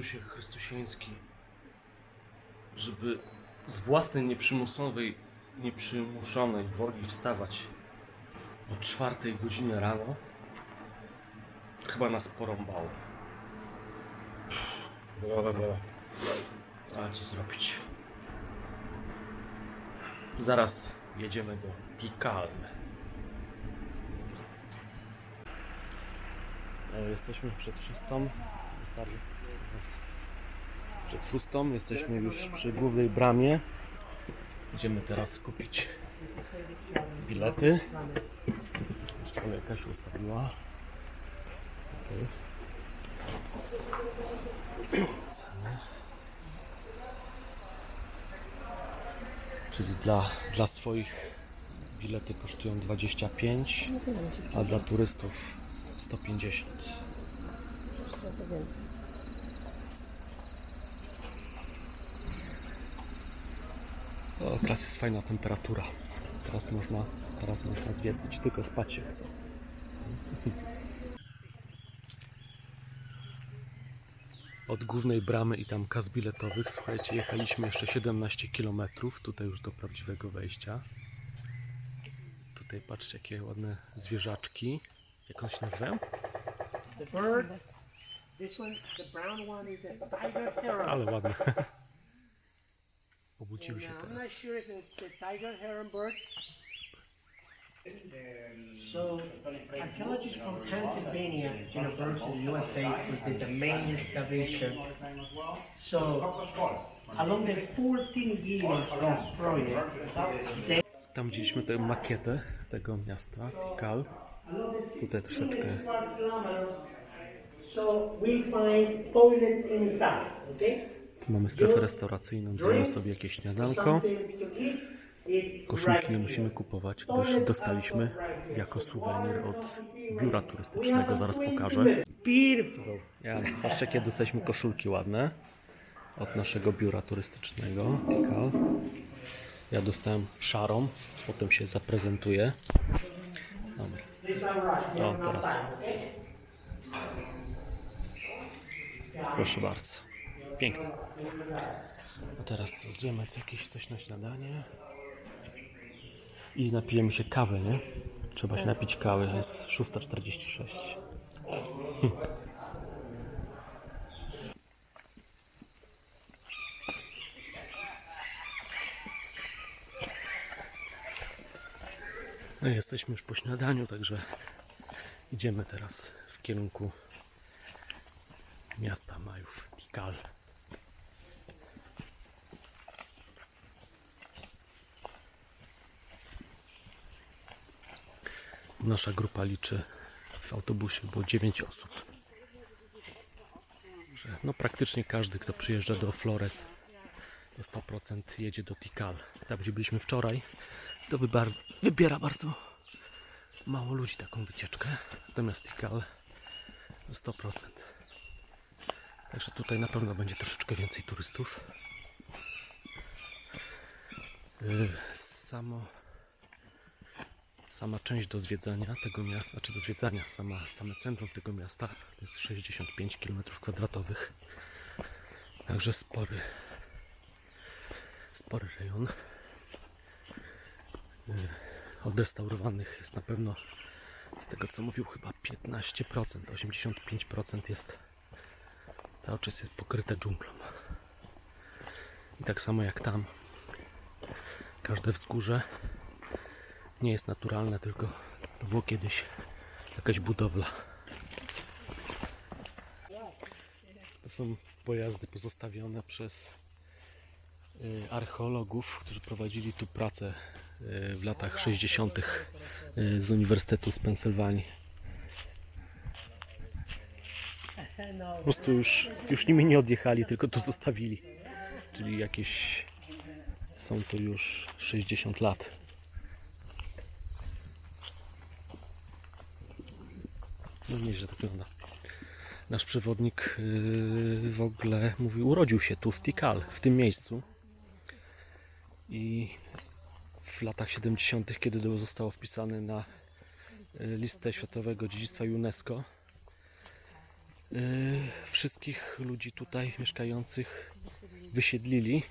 Chrystusie Chrystusieński, żeby z własnej nieprzymusowej, nieprzymuszonej woli wstawać o czwartej godzinie rano, chyba nas porąbało. Ale co zrobić? Zaraz jedziemy do Tikal. E, Jesteśmy przed szóstą. Wystarczy. Przed szóstą jesteśmy już przy głównej bramie. Idziemy teraz kupić bilety. Już kolejka się ustawiła. Jest. Ceny. Czyli dla, dla swoich bilety kosztują 25, a dla turystów 150. O, teraz jest fajna temperatura. Teraz można, teraz można zwiedzać, tylko spać się chce. Od głównej bramy i tam kas biletowych, słuchajcie, jechaliśmy jeszcze 17 km, tutaj już do prawdziwego wejścia. Tutaj patrzcie, jakie ładne zwierzaczki. Jak one się nazywają? The bird. Obudziły się I'm not teraz. sure if it's the tiger heron bird. So, archaeologists from Pennsylvania University, USA, did the main excavation. So, along the 14 years of project, they Tam widzieliśmy tę makietę tego miasta, Tikal. Tutaj troszeczkę So we find toilets inside, okay? Mamy strefę restauracyjną, zjemy sobie jakieś śniadanko. Koszulki nie musimy kupować, gdyż dostaliśmy jako suwenir od biura turystycznego. Zaraz pokażę. Ja, zobaczcie jakie dostaliśmy koszulki ładne od naszego biura turystycznego. Ja dostałem szarą, potem się zaprezentuję. Dobra. O, teraz. Proszę bardzo. Piękne. A teraz zjemy jakieś coś na śniadanie. I napijemy się kawy, nie? Trzeba się napić kawy, jest 6.46. No i jesteśmy już po śniadaniu, także idziemy teraz w kierunku miasta Majów, Tikal. Nasza grupa liczy w autobusie było 9 osób. No praktycznie każdy, kto przyjeżdża do Flores, to 100% jedzie do Tikal. Tam, gdzie byliśmy wczoraj, to wybiera bardzo mało ludzi taką wycieczkę. Natomiast Tikal to 100%. Także tutaj na pewno będzie troszeczkę więcej turystów. Yy, Samo sama część do zwiedzania tego miasta, znaczy do zwiedzania, sama, same centrum tego miasta to jest 65 km kwadratowych. Także spory, spory rejon. Yy, Odrestaurowanych jest na pewno, z tego co mówił, chyba 15%, 85% jest cały czas jest pokryte dżunglą. I tak samo jak tam, każde wzgórze nie jest naturalne, tylko to było kiedyś jakaś budowla. To są pojazdy pozostawione przez y, archeologów, którzy prowadzili tu pracę y, w latach 60. y, z Uniwersytetu z Pensylwanii. Po prostu już, już nimi nie odjechali, tylko tu zostawili. Czyli jakieś są to już 60 lat. No nieźle to wygląda. Nasz przewodnik yy, w ogóle mówił, urodził się tu w Tikal, w tym miejscu. I w latach 70., kiedy zostało wpisane na y, listę Światowego Dziedzictwa UNESCO, yy, wszystkich ludzi tutaj mieszkających wysiedlili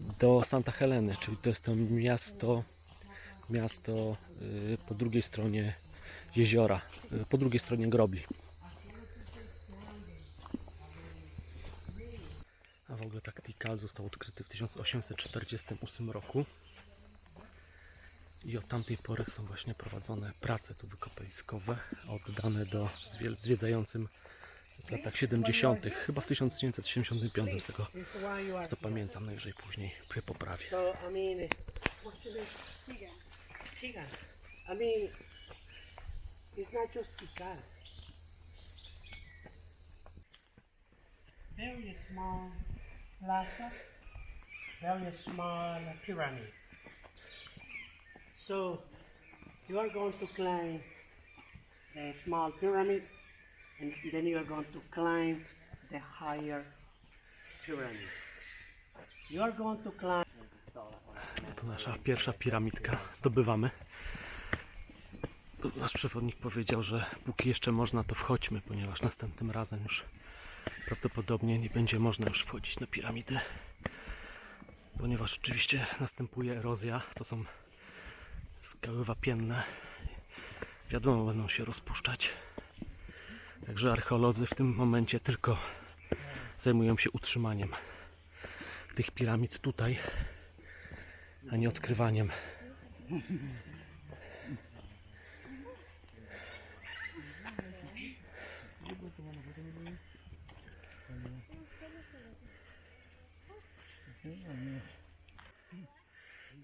do Santa Heleny, czyli to jest to miasto, miasto yy, po drugiej stronie jeziora, po drugiej stronie grobli. A w ogóle tak Tikal został odkryty w 1848 roku. I od tamtej pory są właśnie prowadzone prace tu wykopaliskowe, oddane do zwie- zwiedzającym w latach 70., chyba w 1975 z tego co pamiętam, najwyżej później przy poprawie. So I mean, it's not just Tiga. Very small plaza, very small pyramid. So you are going to climb the small pyramid, and then you are going to climb the higher pyramid. You are going to climb. To nasza pierwsza piramidka. Zdobywamy. Nasz przewodnik powiedział, że póki jeszcze można, to wchodźmy, ponieważ następnym razem już prawdopodobnie nie będzie można już wchodzić na piramidy. Ponieważ oczywiście następuje erozja. To są skały wapienne. Wiadomo, będą się rozpuszczać. Także archeolodzy w tym momencie tylko zajmują się utrzymaniem tych piramid tutaj a nie odkrywaniem.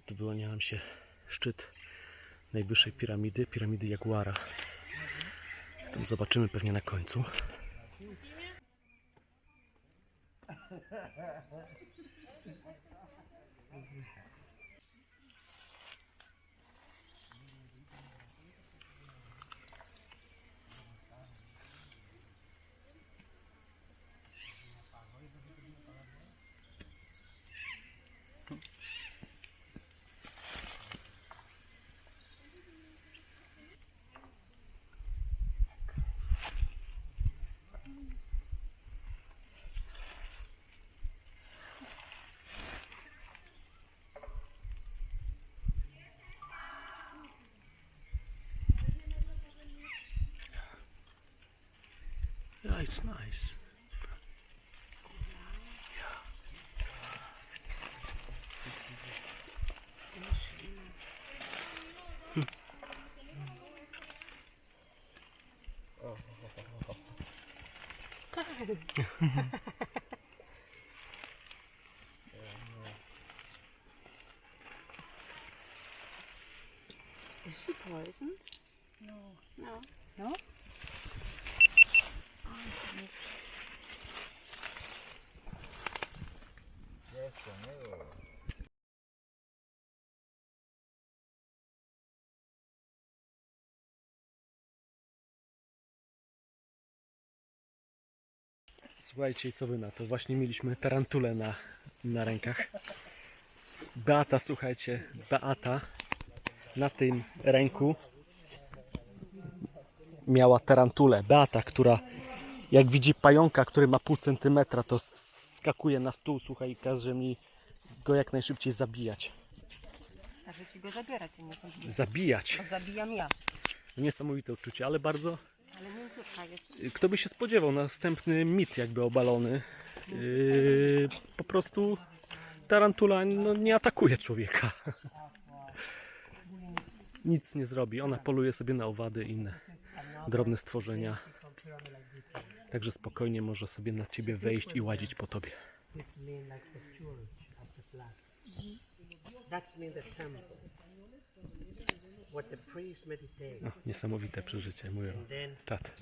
Tu wyłania nam się szczyt najwyższej piramidy, piramidy Jaguara. Tam zobaczymy pewnie na końcu. it's nice. Yeah. Słuchajcie, co wy na to? Właśnie mieliśmy tarantulę na, na rękach. Beata, słuchajcie, Beata na tym ręku miała tarantulę. Beata, która jak widzi pająka, który ma pół centymetra, to skakuje na stół, słuchaj, i każe mi go jak najszybciej zabijać. Każe ci go zabierać, a nie zabijać. Zabijać. Bo zabijam ja. Niesamowite uczucie, ale bardzo. Kto by się spodziewał, następny mit jakby obalony. Yy, po prostu tarantula no, nie atakuje człowieka. Nic nie zrobi. Ona poluje sobie na owady i inne drobne stworzenia. Także spokojnie może sobie na ciebie wejść i łazić po tobie. That's mean the temple. What the priest meditate. O, niesamowite przeżycie, mówię. Czat.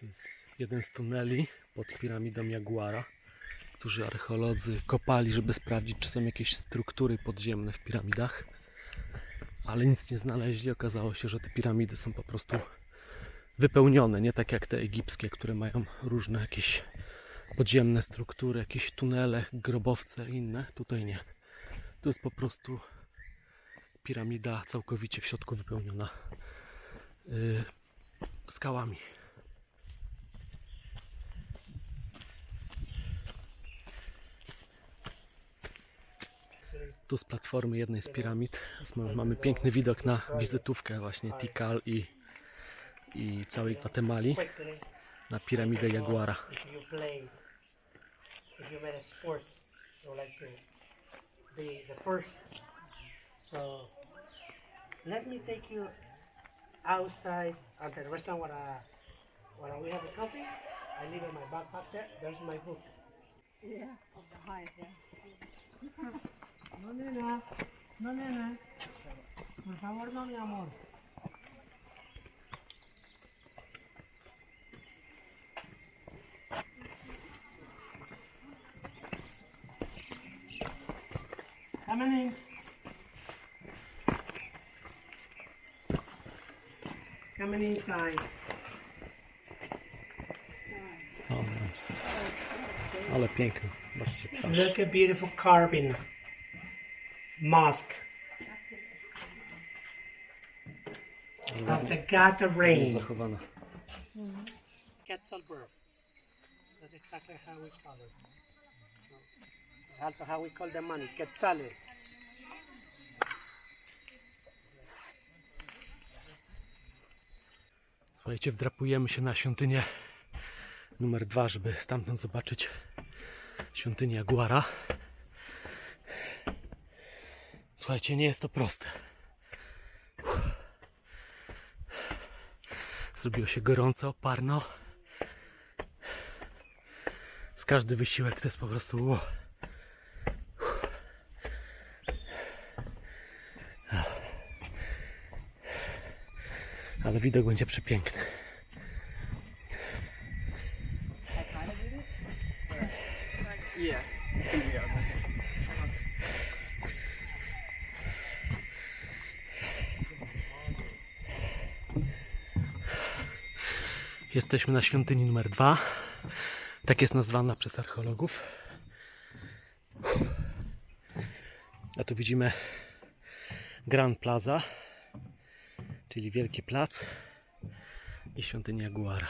To jest jeden z tuneli pod piramidą Jaguara, którzy archeolodzy kopali, żeby sprawdzić, czy są jakieś struktury podziemne w piramidach. Ale nic nie znaleźli. Okazało się, że te piramidy są po prostu wypełnione, nie tak jak te egipskie, które mają różne jakieś podziemne struktury, jakieś tunele, grobowce inne. Tutaj nie. Tu jest po prostu piramida całkowicie w środku wypełniona y, skałami. Tu z platformy jednej z piramid mamy- piękny widok na wizytówkę właśnie Tikal i, i całej Gwatemali na piramidę Jaguara. if you play, if you made a sport, you like to be the first. So let me take you outside at the restaurant where, uh, where we have a coffee. I leave in my backpack there. There's my book. Yeah, of the hive, yeah. No, nena. No, nena. Por favor, no, mi amor. Coming in. Coming inside. O, nice. Ale twarz. Look at beautiful carving. Mosque. Of the god of rain. Zachowana. Quetzalbur. That's exactly how we call it. Also how we call the money, quetzales. Słuchajcie, wdrapujemy się na świątynię numer dwa, żeby stamtąd zobaczyć świątynię Jaguara. Słuchajcie, nie jest to proste. Zrobiło się gorąco, parno. Z każdy wysiłek to jest po prostu. Uff. Widok będzie przepiękny. Jesteśmy na świątyni numer dwa. Tak jest nazwana przez archeologów. A tu widzimy Grand Plaza, czyli wielki plac i świątynię Jaguara.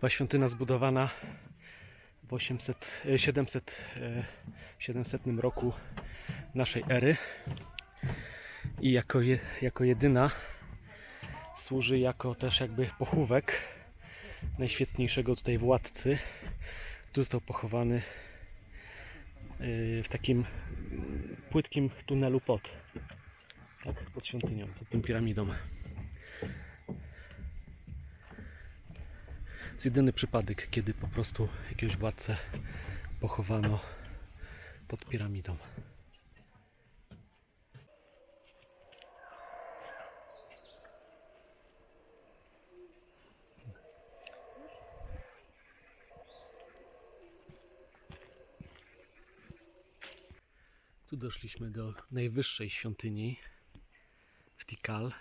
Była świątynia zbudowana w 800, e, 700, e, 700 roku naszej ery i jako, je, jako jedyna służy jako też jakby pochówek najświetniejszego tutaj władcy, który został pochowany w takim płytkim tunelu pod, tak, pod świątynią, pod tą piramidą. To jest jedyny przypadek, kiedy po prostu jakiegoś władcę pochowano pod piramidą. Tu doszliśmy do najwyższej świątyni w Tikal.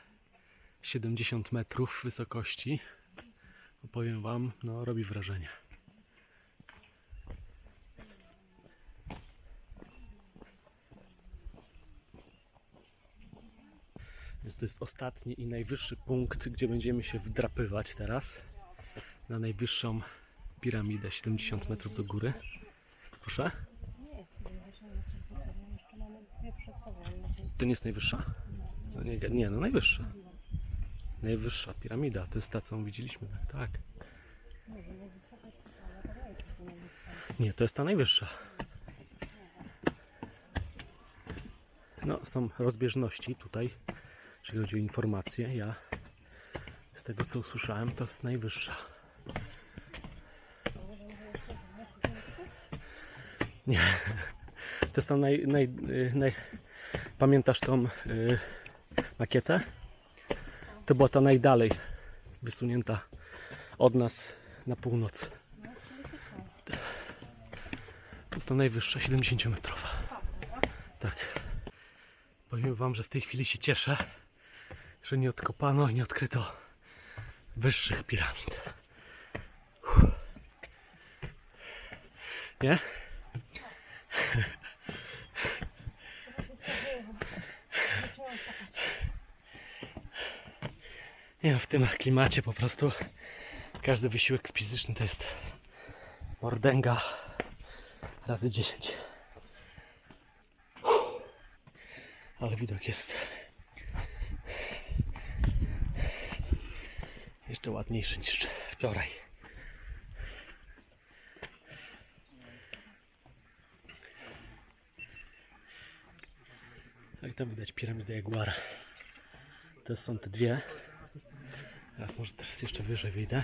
70 metrów wysokości. Opowiem Wam, no robi wrażenie. Więc to jest ostatni i najwyższy punkt, gdzie będziemy się wdrapywać teraz na najwyższą piramidę 70 metrów do góry. Proszę? Nie jest najwyższa? No nie, nie, no najwyższa. Najwyższa piramida, to jest ta, co widzieliśmy, tak? tak. Nie, to jest ta najwyższa. No, są rozbieżności tutaj, jeśli chodzi o informacje. Ja z tego, co usłyszałem, to jest najwyższa. Nie, to jest tam naj, naj, naj, Pamiętasz tą y, makietę? To była ta najdalej wysunięta od nas na północ. To jest ta najwyższa, 70-metrowa. Tak. Powiem Wam, że w tej chwili się cieszę, że nie odkopano i nie odkryto wyższych piramid. Uff. Nie w tym klimacie po prostu każdy wysiłek fizyczny to jest mordęga razy 10. Ale widok jest jeszcze ładniejszy niż wczoraj. Jak tam widać piramidę Jaguara. To są te dwie. Teraz może teraz jeszcze wyżej wyjdę.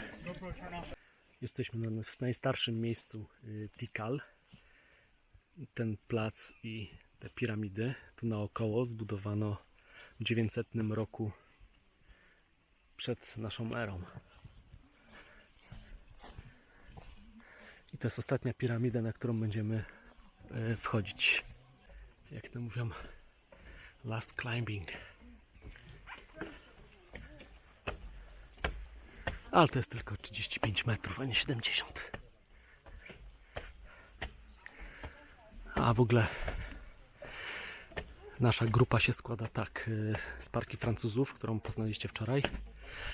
Jesteśmy na, w najstarszym miejscu y, Tikal. Ten plac i te piramidy tu naokoło zbudowano w 900 roku przed naszą erą. I to jest ostatnia piramida, na którą będziemy y, wchodzić. Jak to mówią, last climbing. Ale to jest tylko 35 metrów, a nie 70. A w ogóle nasza grupa się składa tak y, z parki Francuzów, którą poznaliście wczoraj,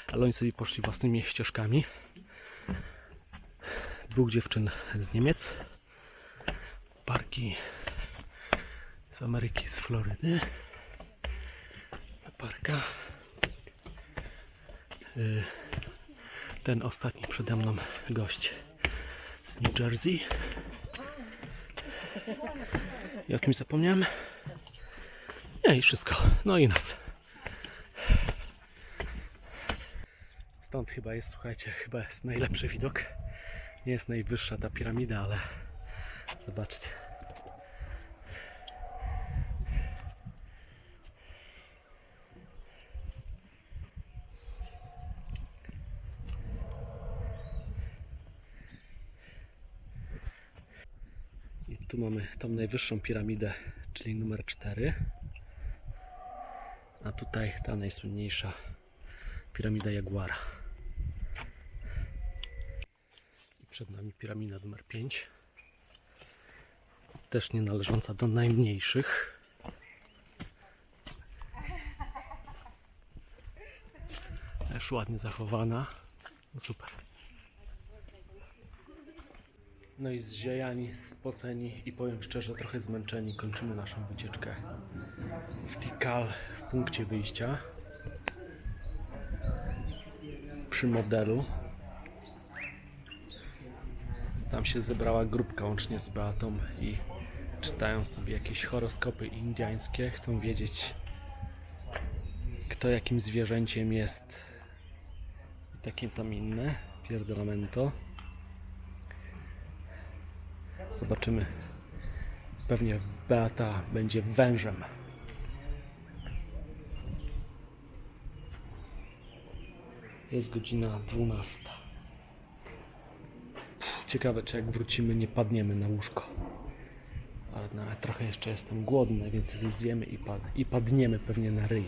ale oni sobie poszli własnymi ścieżkami. Dwóch dziewczyn z Niemiec, parki z Ameryki, z Florydy, parka. Y, ten ostatni przede mną gość z New Jersey. I o kimś zapomniałem? Nie i wszystko. No i nas. Stąd chyba jest, słuchajcie, chyba jest najlepszy widok. Nie jest najwyższa ta piramida, ale zobaczcie. I tu mamy tą najwyższą piramidę, czyli numer 4. A tutaj ta najsłynniejsza piramida Jaguara. I przed nami piramida numer 5. Też nie należąca do najmniejszych. Też ładnie zachowana. No super. No i zziejani, spoceni i powiem szczerze, trochę zmęczeni kończymy naszą wycieczkę w Tikal w punkcie wyjścia przy modelu. Tam się zebrała grupka łącznie z Beatą i czytają sobie jakieś horoskopy indiańskie. Chcą wiedzieć, kto jakim zwierzęciem jest i takie tam inne. Pierdolamento. Zobaczymy. Pewnie Beata będzie wężem. Jest godzina 12. Ciekawe, czy jak wrócimy, nie padniemy na łóżko. Ale no, trochę jeszcze jestem głodny, więc zjemy i, pad i padniemy pewnie na ryj.